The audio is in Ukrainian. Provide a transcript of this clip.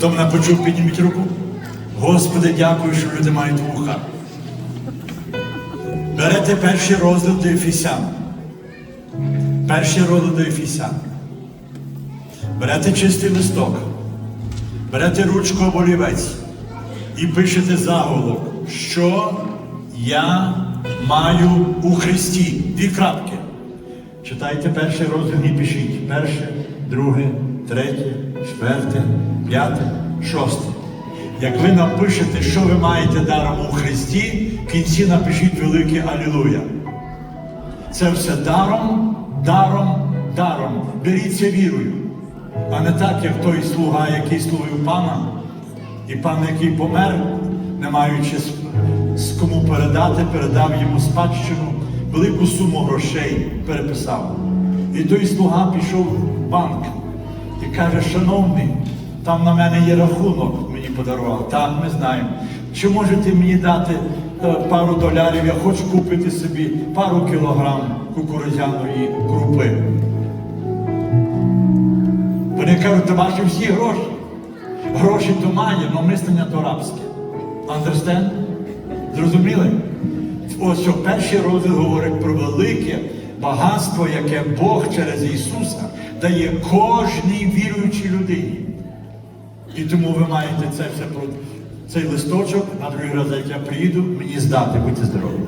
Хто мене почув, підніміть руку. Господи, дякую, що люди мають вуха. Берете перший розділ до Ефісян. Перший розділ до Ефісян. Берете чистий листок, берете ручку або і пишете заголовок, що я маю у Христі. Дві крапки. Читайте перший розділ і пишіть. Перше, друге, третє, четверте, п'яте, шосте. Як ви напишете, що ви маєте даром у Христі, в кінці напишіть велике Алілуя. Це все даром, даром, даром. Беріться вірою. А не так, як той слуга, який служив пана, і пан, який помер, не маючи з, кому передати, передав йому спадщину, велику суму грошей переписав. І той слуга пішов в банк і каже, шановний, там на мене є рахунок, мені подарував. Так, ми знаємо. Чи можете мені дати е, пару долярів, я хочу купити собі пару кілограм кукурудзяної крупи. Вони кажуть, то ваші всі гроші. Гроші то має, але мислення то рабське. Understand? Зрозуміли? Ось що перший розділ говорить про велике багатство, яке Бог через Ісуса дає кожній віруючій людині. І тому ви маєте це все про цей листочок, на другий раз, як я приїду, мені здати, будьте здорові.